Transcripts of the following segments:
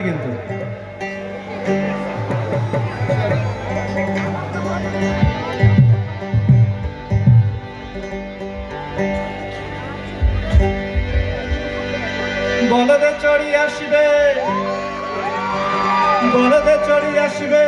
কিন্তু। বলদে চড়ি আসবে। বলদে চড়ি আসবে।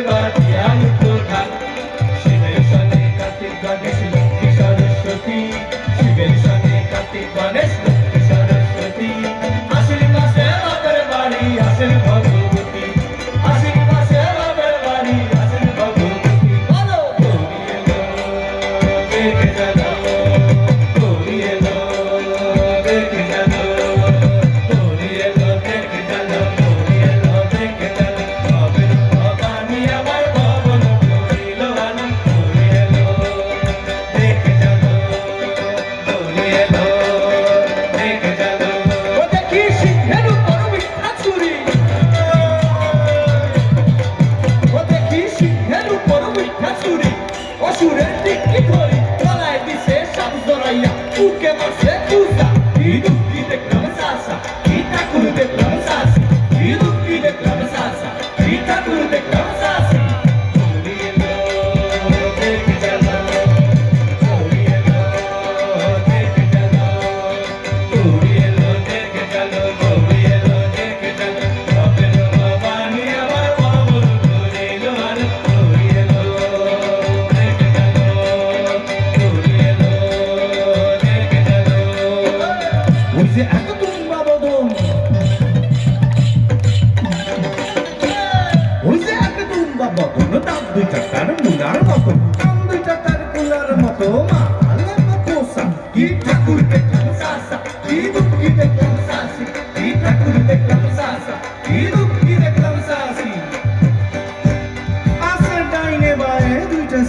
பாட்டியாயி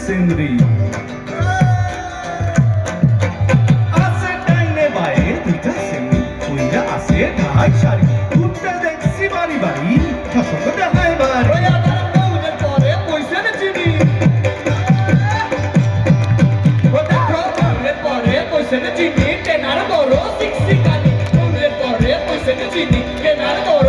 সিন্দ্রি। আছে টাইনে বাইরে দুইটা সিন্দ্রি কইরা আছে ঢাই শাড়ি। দুটা দেখছি বাড়ি বাড়ি ছশো টাকায় বাড়ি। পয়সা চিনি কেনার বড় সিক্সি কানি পরে পয়সা চিনি কেনার বড়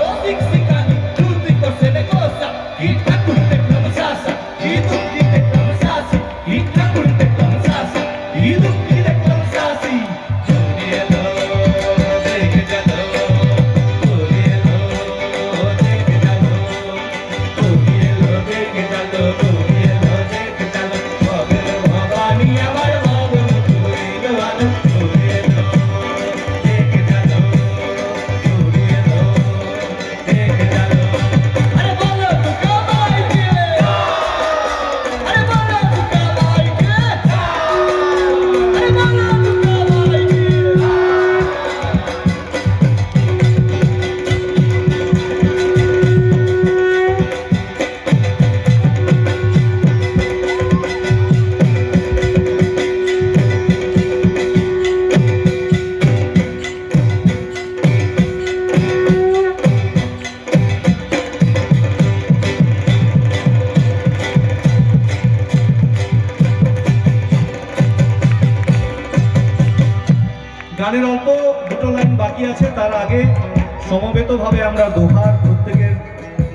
সমবেতভাবে আমরা দোহার প্রত্যেকের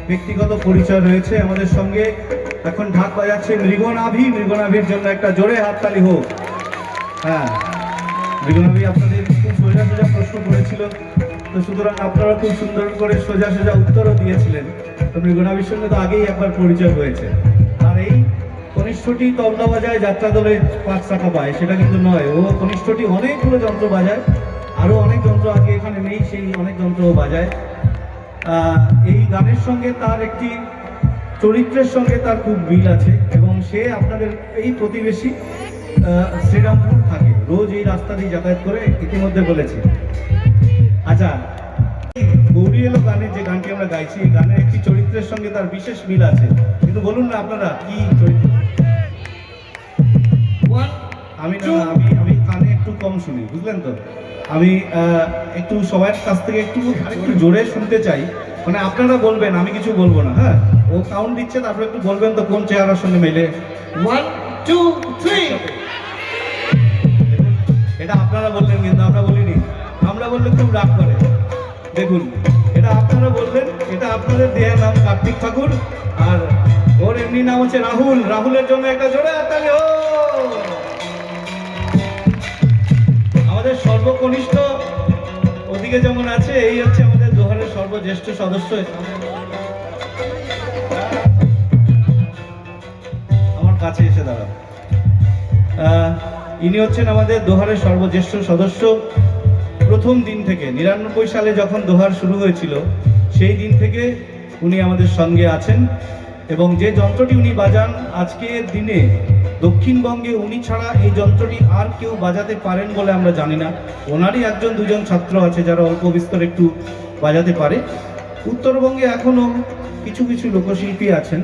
ব্যক্তিগত পরিচয় রয়েছে আমাদের সঙ্গে। এখন ঢাক বাজাচ্ছে মৃগনাভি। মৃগনাভির জন্য একটা জোরে হাততালি হোক। হ্যাঁ। মৃগনাভি আপনাদের খুব সোজা সোজা প্রশ্ন করেছিল। তো সুতরাং আপনারা খুব সুন্দর করে সোজা সোজা উত্তরও দিয়েছিলেন। তো মৃগনাভির সঙ্গে তো আগেই একবার পরিচয় হয়েছে। আর এই কনিষ্ঠটি তবলা বাজায় যাত্রা দলে পাঁচ টাকা পায়, সেটা কিন্তু নয়। ও কনিষ্ঠটি অনেকগুলো যন্ত্র বাজায়। আরও অনেক যন্ত্র আজকে এখানে নেই সেই অনেক যন্ত্র বাজায়। আহ, এই গানের সঙ্গে তার একটি চরিত্রের সঙ্গে তার খুব মিল আছে এবং সে আপনাদের এই প্রতিবেশী শ্রীরামপুর থাকে। রোজ এই রাস্তা দিয়ে যাতায়াত করে ইতিমধ্যে বলেছে। আচ্ছা গৌরী এলো গানের যে গানটি আমরা গাইছি এই গানের একটি চরিত্রের সঙ্গে তার বিশেষ মিল আছে। কিন্তু বলুন না আপনারা কি চরিত্র? আমি আমি আমি কানে একটু কম শুনি বুঝলেন তো? আমি একটু সবার কাছ থেকে একটু একটু জোরে শুনতে চাই। মানে আপনারা বলবেন আমি কিছু বলব না হ্যাঁ? ও কাউন্ট দিচ্ছে তারপর একটু বলবেন তো কোন চেহারার সঙ্গে মেলে। ওয়ান টু থ্রি এটা আপনারা বললেন কিন্তু আমরা বলিনি। আমরা বললে খুব রাগ করে। দেখুন এটা আপনারা বললেন এটা আপনাদের দেহের নাম কার্তিক ঠাকুর আর ওর এমনি নাম হচ্ছে রাহুল। রাহুলের জন্য একটা জোরে তাহলে হো সর্বকনিষ্ঠ। ওদিকে যেমন আছে এই হচ্ছে আমাদের দোহারের সর্বজ্যেষ্ঠ সদস্য। আমার কাছে এসে আহ, ইনি হচ্ছেন আমাদের দোহারের সর্বজ্যেষ্ঠ সদস্য। প্রথম দিন থেকে নিরানব্বই সালে যখন দোহার শুরু হয়েছিল সেই দিন থেকে উনি আমাদের সঙ্গে আছেন। এবং যে যন্ত্রটি উনি বাজান আজকের দিনে দক্ষিণবঙ্গে উনি ছাড়া এই যন্ত্রটি আর কেউ বাজাতে পারেন বলে আমরা জানি না। ওনারই একজন দুজন ছাত্র আছে যারা অল্প বিস্তর একটু বাজাতে পারে। উত্তরবঙ্গে এখনও কিছু কিছু লোকশিল্পী আছেন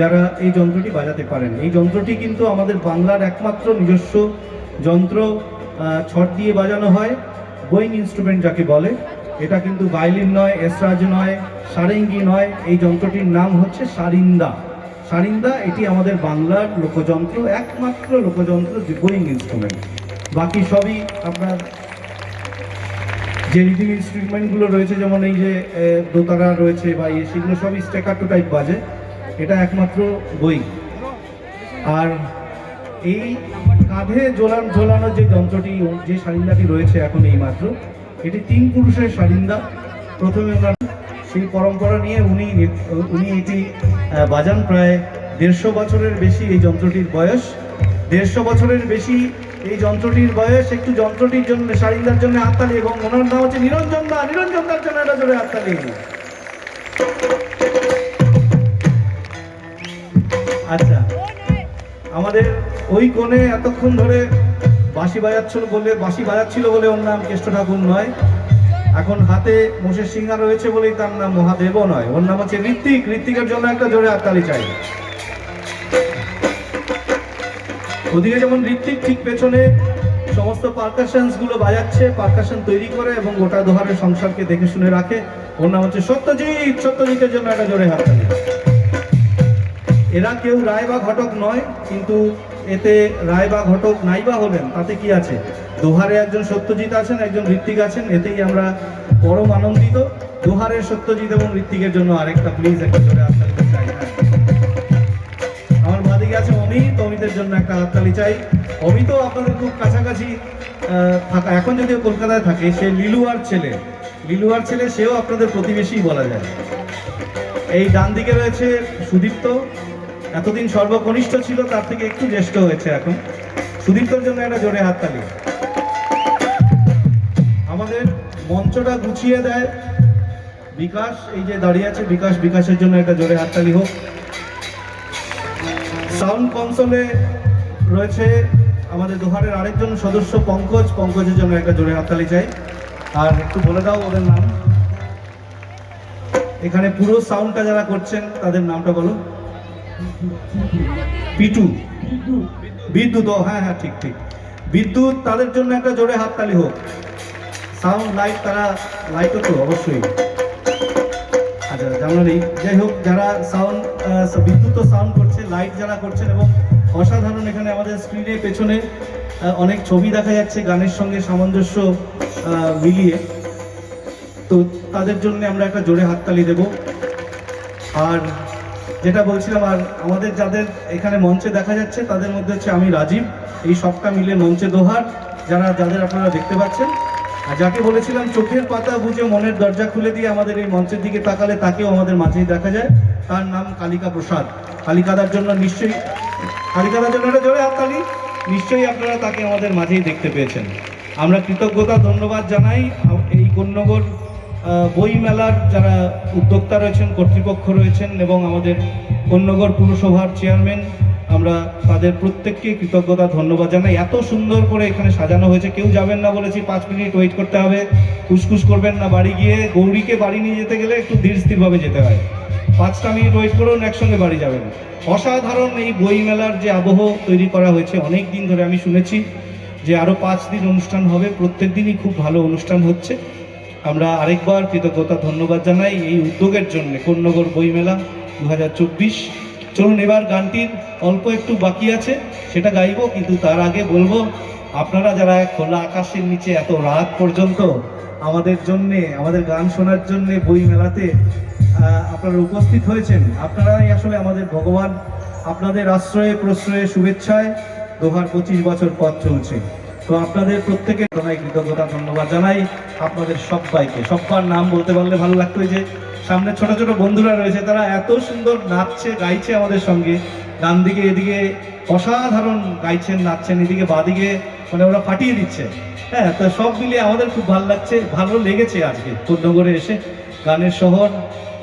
যারা এই যন্ত্রটি বাজাতে পারেন। এই যন্ত্রটি কিন্তু আমাদের বাংলার একমাত্র নিজস্ব যন্ত্র ছট দিয়ে বাজানো হয়, বোয়িং ইনস্ট্রুমেন্ট যাকে বলে। এটা কিন্তু ভায়োলিন নয়, এসরাজ নয়, সারেঙ্গি নয়, এই যন্ত্রটির নাম হচ্ছে সারিন্দা। সারিন্দা, এটি আমাদের বাংলার লোকযন্ত্র, একমাত্র লোকযন্ত্র যে বোয়িং ইনস্ট্রুমেন্ট বাকি সবই আপনার যে রিডিং ইনস্ট্রুমেন্টগুলো রয়েছে, যেমন এই যে দোতারা রয়েছে বা ইয়ে সেগুলো সবই স্টেকাটো টাইপ বাজে। এটা একমাত্র বই আর এই কাঁধে ঝোলান, ঝোলানো যে যন্ত্রটি, যে সারিন্দাটি রয়েছে এখন এই মাত্র এটি তিন পুরুষের সারিন্দা। প্রথমে ওনার সেই পরম্পরা নিয়ে উনি উনি এটি বাজান প্রায় দেড়শো বছরের বেশি এই যন্ত্রটির বয়স। দেড়শো বছরের বেশি এই যন্ত্রটির বয়স, একটু যন্ত্রটির জন্য সারিন্দার জন্য হাততালি এবং ওনার নাম হচ্ছে নিরঞ্জন দা। নিরঞ্জন দার জন্য একটা জোরে হাততালি। আচ্ছা আমাদের ওই কোণে এতক্ষণ ধরে বাঁশি বাজাচ্ছিল বলে বাঁশি বাজাচ্ছিল বলে ওর নাম কেষ্ট ঠাকুর নয়। এখন হাতে মোষের সিংহা রয়েছে বলেই তার নাম মহাদেবও নয়। ওর নাম হচ্ছে ঋত্বিক। ঋত্বিকের জন্য একটা জোরে হাততালি চাই। ওদিকে যেমন ঋত্বিক ঠিক পেছনে সমস্তগুলো বাজাচ্ছে, পার্কাশন তৈরি করে এবং গোটা দোহারের সংসারকে দেখে শুনে রাখে। ওর নাম হচ্ছে সত্যজিৎ। সত্যজিতের জন্য একটা জোরে হাততালি। এরা কেউ রায় বা ঘটক নয়, কিন্তু এতে রায় বা ঘটক নাই বা হলেন, তাতে কি আছে? দোহারে একজন সত্যজিৎ আছেন, একজন ঋত্বিক আছেন, এতেই আমরা পরম আনন্দিত। দোহারের সত্যজিৎ এবং ঋত্বিকের জন্য আরেকটা প্লিজ একটা জোরে হাততালি চাই। আমার বাদিকে আছে অমিত অমিতের জন্য একটা হাততালি চাই। অমিতও আপনাদের খুব কাছাকাছি থাকা এখন যদিও কলকাতায় থাকে, সে লিলুয়ার ছেলে। লিলুয়ার ছেলে, সেও আপনাদের প্রতিবেশী বলা যায়। এই ডান দিকে রয়েছে সুদীপ্ত এতদিন সর্বকনিষ্ঠ ছিল, তার থেকে একটু জ্যেষ্ঠ হয়েছে এখন। সুদীপ্তর জন্য একটা জোরে হাততালি আমাদের মঞ্চটা গুছিয়ে দেয়। বিকাশ, এই যে দাঁড়িয়ে আছে, বিকাশ, বিকাশের জন্য একটা জোরে হাততালি হোক। সাউন্ড কনসোলে রয়েছে আমাদের দোহারের আরেকজন সদস্য পঙ্কজ। পঙ্কজের জন্য একটা জোরে হাততালি চাই। আর একটু বলে দাও ওদের নাম। এখানে পুরো সাউন্ডটা যারা করছেন, তাদের নামটা বলো। পিটু। বিদ্যুৎ, ও হ্যাঁ হ্যাঁ ঠিক ঠিক। বিদ্যুৎ তাদের জন্য একটা জোরে হাততালি হোক। সাউন্ড লাইট তারা লাইটও তো অবশ্যই। আচ্ছা জানা নেই। যাই হোক, যারা সাউন্ড বিদ্যুৎ সাউন্ড করছে লাইট যারা করছেন এবং অসাধারণ এখানে আমাদের স্ক্রিনে পেছনে অনেক ছবি দেখা যাচ্ছে গানের সঙ্গে সামঞ্জস্য মিলিয়ে। তো তাদের জন্য আমরা একটা জোরে হাততালি দেব। আর যেটা বলছিলাম, আর আমাদের যাদের এখানে মঞ্চে দেখা যাচ্ছে, তাদের মধ্যে হচ্ছে আমি রাজীব। এই সবটা মিলে মঞ্চে দোহার, যারা, যাদের আপনারা দেখতে পাচ্ছেন। আর যাকে বলেছিলাম, চোখের পাতা বুঝে মনের দরজা খুলে দিয়ে আমাদের এই মঞ্চের দিকে তাকালে তাকেও আমাদের মাঝেই দেখা যায়। তার নাম কালিকা প্রসাদ। কালিকাদার জন্য নিশ্চয়ই, কালিকাদার জন্য একটা জোরে হাততালি নিশ্চয়ই আপনারা তাকে আমাদের মাঝেই দেখতে পেয়েছেন। আমরা কৃতজ্ঞতা, ধন্যবাদ জানাই। এই কন্যগর আহ, বই মেলার যারা উদ্যোক্তা রয়েছেন কর্তৃপক্ষ রয়েছেন এবং আমাদের কন্যগর পুরসভার চেয়ারম্যান আমরা তাদের প্রত্যেককে কৃতজ্ঞতা ধন্যবাদ জানাই। এত সুন্দর করে এখানে সাজানো হয়েছে কেউ যাবেন না বলেছি পাঁচ মিনিট ওয়েট করতে হবে খুসখুস করবেন না। বাড়ি গিয়ে গৌরীকে বাড়ি নিয়ে যেতে গেলে একটু ধীর স্থিরভাবে যেতে হয়। পাঁচটা মিনিট ওয়েট করুন একসঙ্গে বাড়ি যাবেন। অসাধারণ এই বই মেলার যে আবহ তৈরি করা হয়েছে অনেক দিন ধরে আমি শুনেছি যে আরও পাঁচ দিন অনুষ্ঠান হবে প্রত্যেক দিনই খুব ভালো অনুষ্ঠান হচ্ছে। আমরা আরেকবার কৃতজ্ঞতা, ধন্যবাদ জানাই এই উদ্যোগের জন্য কন্যগর বইমেলা দু হাজার চব্বিশ। চলুন এবার গানটির অল্প একটু বাকি আছে, সেটা গাইবো, কিন্তু তার আগে বলব, আপনারা যারা খোলা আকাশের নিচে এত রাত পর্যন্ত আমাদের জন্যে, আমাদের গান শোনার জন্যে বই মেলাতে আপনারা উপস্থিত হয়েছেন, আপনারাই আসলে আমাদের ভগবান। আপনাদের আশ্রয়ে প্রশ্রয়ে শুভেচ্ছায় দোহার পঁচিশ বছর পথ চলছে। তো আপনাদের প্রত্যেকের জানাই কৃতজ্ঞতা, ধন্যবাদ জানাই আপনাদের সবাইকে। সব্বার নাম বলতে পারলে ভালো লাগতো যে সামনে ছোট ছোট বন্ধুরা রয়েছে, তারা এত সুন্দর নাচছে, গাইছে আমাদের সঙ্গে। ডান দিকে এদিকে অসাধারণ গাইছেন, নাচছেন, এদিকে বাদিকে মানে ওরা ফাটিয়ে দিচ্ছে। হ্যাঁ তো সব মিলিয়ে আমাদের খুব ভালো লাগছে, ভালো লেগেছে আজকে। কন্যগরে এসে গানের শহর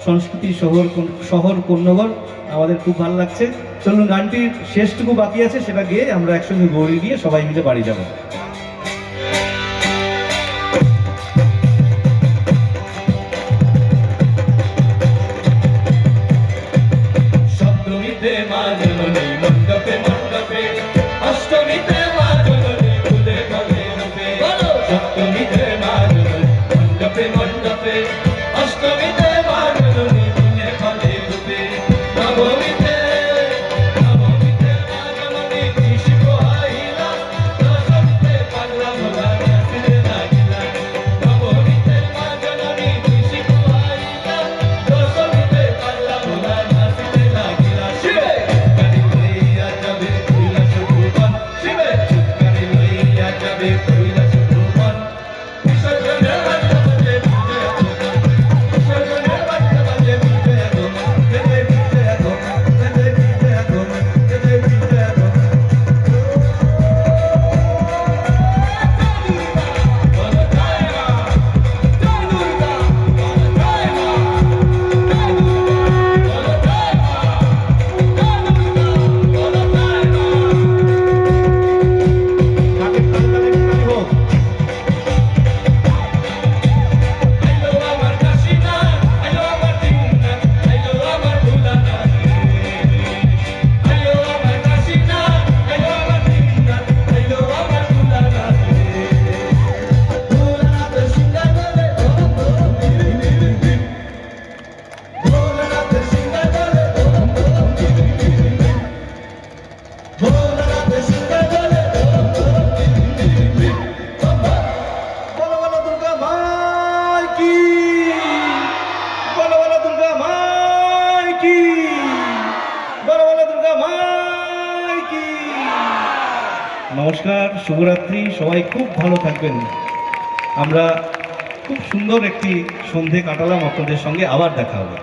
সংস্কৃতি শহর শহর কন্যগর আমাদের খুব ভালো লাগছে। চলুন, গানটির শেষটুকু বাকি আছে, সেটা গিয়ে আমরা একসঙ্গে গৌরী দিয়ে সবাই মিলে বাড়ি যাব। সপ্তমীতে মা নমস্কার, শুভরাত্রি, সবাই খুব ভালো থাকবেন। আমরা খুব সুন্দর একটি সন্ধে কাটালাম আপনাদের সঙ্গে, আবার দেখা হবে।